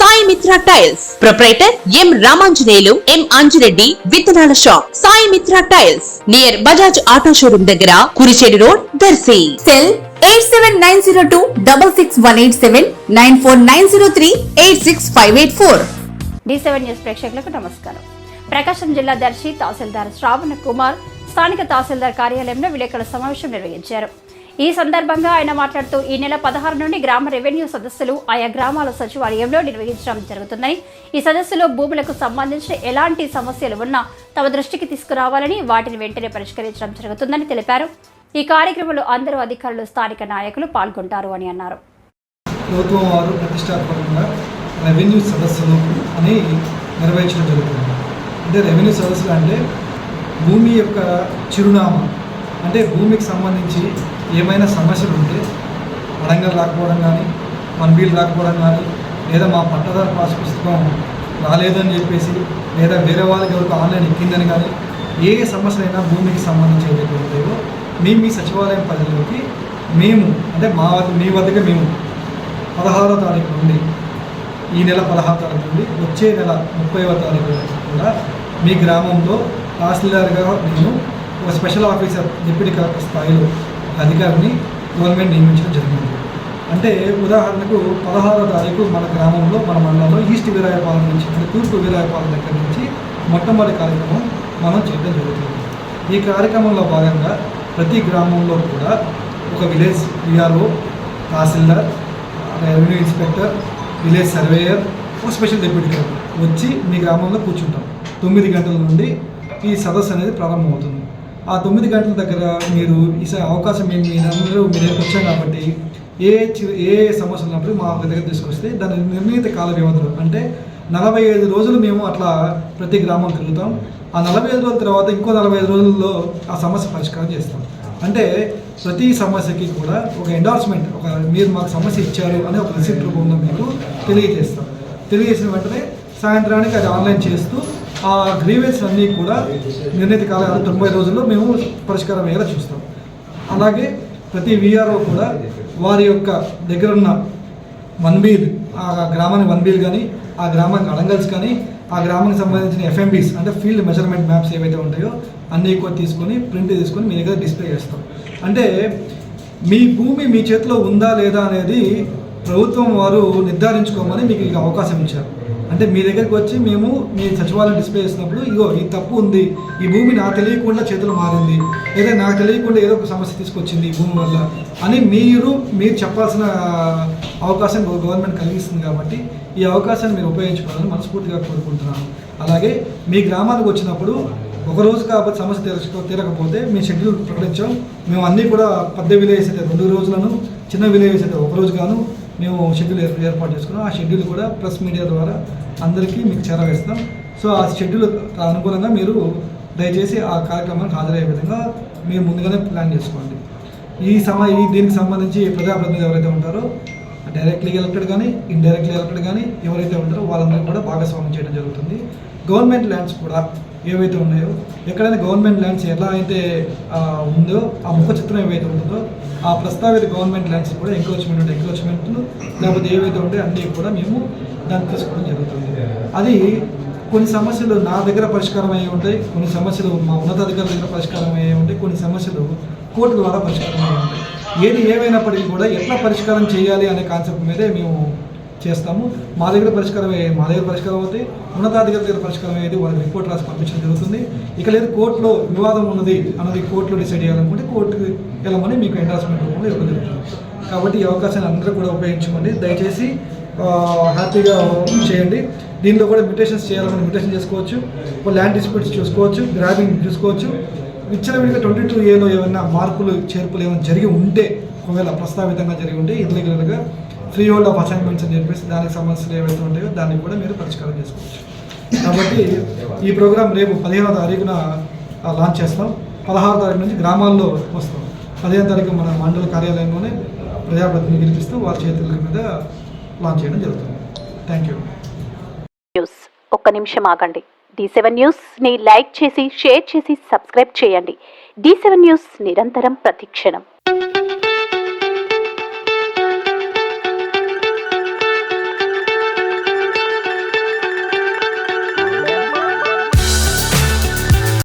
Sai Mitra tiles. Proprietor M Ramanjaneyulu M Anji Reddy విత్తనాల shop. Sai Mitra tiles. Near Bajaj auto showroom దగ్గర Kurichedu road Darsi. Cell eight seven nine zero two double six one eight seven nine four nine zero three eight six five eight four. D seven news ప్రేక్షకులకు నమస్కారం. ప్రకాశం జిల్లా దర్శి తహసీల్దార్ శ్రావణ కుమార్ స్థానిక తహసీల్దార్ కార్యాలయంలో విలేకరుల సమావేశం నిర్వహించారు. ఈ సందర్భంగా ఆయన మాట్లాడుతూ ఈ నెల పదహారు నుండి గ్రామ రెవెన్యూ సదస్సులు ఆయా గ్రామాల సచివాలయంలో నిర్వహించడం జరుగుతున్నాయి. ఈ సదస్సులో భూములకు సంబంధించి ఎలాంటి సమస్యలు ఉన్నా తమ దృష్టికి తీసుకురావాలని వాటిని వెంటనే పరిష్కరించడం జరుగుతుందని తెలిపారు. ఈ కార్యక్రమంలో అందరూ అధికారులు స్థానిక నాయకులు పాల్గొంటారు అని అన్నారు. ప్రభుత్వం వారు ప్రతిష్టాత్మకంగా రెవెన్యూ సదస్సులు అని నిర్వహించడం జరుగుతుంది. అంటే రెవెన్యూ సదస్సులు అంటే భూమి యొక్క చిరునామా అంటే భూమికి సంబంధించి ఏమైనా సమస్యలు ఉంటే అడంగల్ రాకపోవడం కానీ వన్ బిల్ రాకపోవడం కానీ లేదా మా పట్టదారు పాస్ పుస్తకం రాలేదని చెప్పేసి లేదా వేరే వాళ్ళకి ఎవరికి ఆన్లైన్ ఎక్కిందని కానీ ఏ సమస్యలైనా భూమికి సంబంధించి ఏదైతే ఉంటాయో మీ మీ సచివాలయం పరిధిలోకి మేము అంటే మా వద్ద మీ వద్దకే మేము పదహారో తారీఖు నుండి ఈ నెల పదహారు తారీఖు నుండి వచ్చే నెల ముప్పైవ తారీఖు వరకు కూడా మీ గ్రామంలో తహసీల్దార్గా నేను ఒక స్పెషల్ ఆఫీసర్ డిప్యూటీ కలెక్టర్ స్థాయిలో అధికారిని గవర్నమెంట్ నియమించడం జరిగింది. అంటే ఉదాహరణకు పదహారో తారీఖు మన గ్రామంలో మన మండలంలో ఈస్ట్ వీరాయపాలెం నుంచి అంటే తూర్పు వీరాయపాలెం దగ్గర నుంచి మొట్టమొదటి కార్యక్రమం మనం చేయడం జరుగుతుంది. ఈ కార్యక్రమంలో భాగంగా ప్రతి గ్రామంలో కూడా ఒక village VRO tahsildar revenue inspector village surveyor ఒక స్పెషల్ డెప్యూటీ కలెక్టర్ వచ్చి మీ గ్రామంలో కూర్చుంటాం. తొమ్మిది గంటల నుండి ఈ సదస్సు అనేది ప్రారంభమవుతుంది. ఆ తొమ్మిది గంటల దగ్గర మీరు ఈసారి అవకాశం ఏమి మీరందరూ మీరు వచ్చాం కాబట్టి ఏ చి- ఏ సమస్యలు ఉన్నప్పుడు మా దగ్గర తీసుకొస్తే దాని నిర్ణీత కాల వ్యవధిలో. అంటే నలభై ఐదు రోజులు మేము అట్లా ప్రతి గ్రామం తిరుగుతాం. ఆ నలభై ఐదు రోజుల తర్వాత ఇంకో నలభై ఐదు రోజుల్లో ఆ సమస్య పరిష్కారం చేస్తాం. అంటే ప్రతి సమస్యకి కూడా ఒక ఎండార్స్మెంట్ ఒక మీరు మాకు సమస్య ఇచ్చారు అనే ఒక రిసిప్ట్ రూపంలో మీకు తెలియజేస్తాం. తెలియజేసిన వెంటనే సాయంత్రానికి అది ఆన్లైన్ చేస్తూ ఆ గ్రీవెన్స్ అన్నీ కూడా నిర్ణీత కాలం తొంభై రోజుల్లో మేము పరిష్కారం అయ్యేలా చూస్తాం. అలాగే ప్రతి విఆర్ఓ కూడా వారి యొక్క దగ్గరున్న వన్ బీల్ ఆ గ్రామానికి వన్ బీల్ కానీ ఆ గ్రామానికి అడంగల్స్ కానీ ఆ గ్రామానికి సంబంధించిన ఎఫ్ఎంబీస్ అంటే ఫీల్డ్ మెజర్మెంట్ మ్యాప్స్ ఏవైతే ఉంటాయో అన్నీ కూడా తీసుకొని ప్రింట్ తీసుకొని మీ దగ్గర డిస్ప్లే చేస్తాం. అంటే మీ భూమి మీ చేతిలో ఉందా లేదా అనేది ప్రభుత్వం వారు నిర్ధారించుకోమని మీకు ఇక అవకాశం ఇచ్చారు. అంటే మీ దగ్గరికి వచ్చి మేము మీ సచివాలయం డిస్ప్లే చేసినప్పుడు ఇగో ఈ తప్పు ఉంది. ఈ భూమి నాకు తెలియకుండా చేతులు మారింది. లేదా నాకు తెలియకుండా ఏదో ఒక సమస్య తీసుకొచ్చింది ఈ భూమి వల్ల అని మీరు మీరు చెప్పాల్సిన అవకాశం గవర్నమెంట్ కలిగిస్తుంది కాబట్టి ఈ అవకాశాన్ని మీరు ఉపయోగించుకోవాలని మనస్ఫూర్తిగా కోరుకుంటున్నాను. అలాగే మీ గ్రామానికి వచ్చినప్పుడు ఒక రోజు కాబట్టి సమస్య తెలుసుకో తీరకపోతే మీ షెడ్యూల్ ప్రకటించాం. మేము అన్నీ కూడా పెద్ద విలేజ్ అయితే రెండు రోజులను చిన్న విలేజ్ అయితే ఒక రోజు గాను మేము షెడ్యూల్ ఏర్- ఏర్పాటు చేసుకున్నాం. ఆ షెడ్యూల్ కూడా ప్రెస్ మీడియా ద్వారా అందరికీ మీకు చేరవేస్తాం. సో ఆ షెడ్యూల్ అనుగుణంగా మీరు దయచేసి ఆ కార్యక్రమానికి హాజరయ్యే విధంగా మీరు ముందుగానే ప్లాన్ చేసుకోండి. ఈ సమయ ఈ దీనికి సంబంధించి ప్రజాప్రతినిధులు ఎవరైతే ఉంటారో డైరెక్ట్లీ ఎలక్టెడ్ కానీ ఇండైరెక్ట్లీ ఎలక్టెడ్ కానీ ఎవరైతే ఉంటారో వాళ్ళందరూ కూడా భాగస్వామ్యం చేయడం జరుగుతుంది. గవర్నమెంట్ ల్యాండ్స్ కూడా ఏవైతే ఉన్నాయో ఎక్కడైతే గవర్నమెంట్ ల్యాండ్స్ ఎలా అయితే ఉందో ఆ ముఖ చిత్రం ఏవైతే ఉంటుందో ఆ ప్రస్తావిత గవర్నమెంట్ ల్యాండ్స్ కూడా ఎంక్రోచ్మెంట్ ఉంటే ఎంక్రోచ్మెంట్లు లేకపోతే ఏవైతే ఉంటాయో అన్నీ కూడా మేము దాన్ని తీసుకోవడం జరుగుతుంది. అది కొన్ని సమస్యలు నా దగ్గర పరిష్కారం అయ్యి ఉంటాయి కొన్ని సమస్యలు మా ఉన్నతాధికారుల దగ్గర పరిష్కారం అయ్యి ఉంటాయి కొన్ని సమస్యలు కోర్టు ద్వారా పరిష్కారం అయ్యి ఉంటాయి. ఏది ఏమైనప్పటికీ కూడా ఎట్లా పరిష్కారం చేయాలి అనే కాన్సెప్ట్ మీదే మేము చేస్తాము. మా దగ్గర పరిష్కారం అయ్యే మా దగ్గర పరిష్కారం అవుతాయి. ఉన్నతాధికారుల దగ్గర పరిష్కారం అయ్యేది వాళ్ళకి రిపోర్ట్ రాసి పంపించడం జరుగుతుంది. ఇక లేదు కోర్టులో వివాదం ఉన్నది అన్నది కోర్టులో డిసైడ్ చేయాలనుకుంటే కోర్టుకి వెళ్ళమని మీకు ఎండార్స్మెంట్ రూపంలో ఇవ్వడం జరుగుతుంది. కాబట్టి ఈ అవకాశాన్ని అందరూ కూడా ఉపయోగించుకోండి. దయచేసి హ్యాపీగా చేయండి. దీనిలో కూడా మ్యూటేషన్స్ చేయాలని మ్యూటేషన్ చేసుకోవచ్చు. ల్యాండ్ డిస్ప్యూట్స్ చూసుకోవచ్చు గ్రాబింగ్ చూసుకోవచ్చు. ఇచ్చిన విడిగా ట్వంటీ టూ ఏలో ఏమైనా మార్పులు చేర్పులు ఏమైనా జరిగి ఉంటే ఒకవేళ ప్రస్తావితంగా జరిగి ఉంటే ఇల్లీగల్గా ఫ్రీ హోల్డ్ ఆఫ్ అసైన్మెంట్స్ అని చెప్పేసి దానికి సమస్యలు ఏవైతే ఉంటాయో దాన్ని కూడా మీరు పరిష్కారం చేసుకోవచ్చు. కాబట్టి ఈ ప్రోగ్రాం రేపు పదిహేనో తారీఖున లాంచ్ చేస్తాం. పదహారు తారీఖు నుంచి గ్రామాల్లో వస్తాం. పదిహేను తారీఖు మన మండల కార్యాలయంలోనే ప్రజాప్రతినిధి పిలిపిస్తూ వారి చేతుల మీద లాంచ్ చేయడం జరుగుతుంది. థ్యాంక్ యూ న్యూస్ ఒక్క నిమిషం ఆగండి. డి సెవెన్ న్యూస్ని లైక్ చేసి షేర్ చేసి సబ్స్క్రైబ్ చేయండి. డి సెవెన్ న్యూస్ నిరంతరం ప్రతిక్షణం.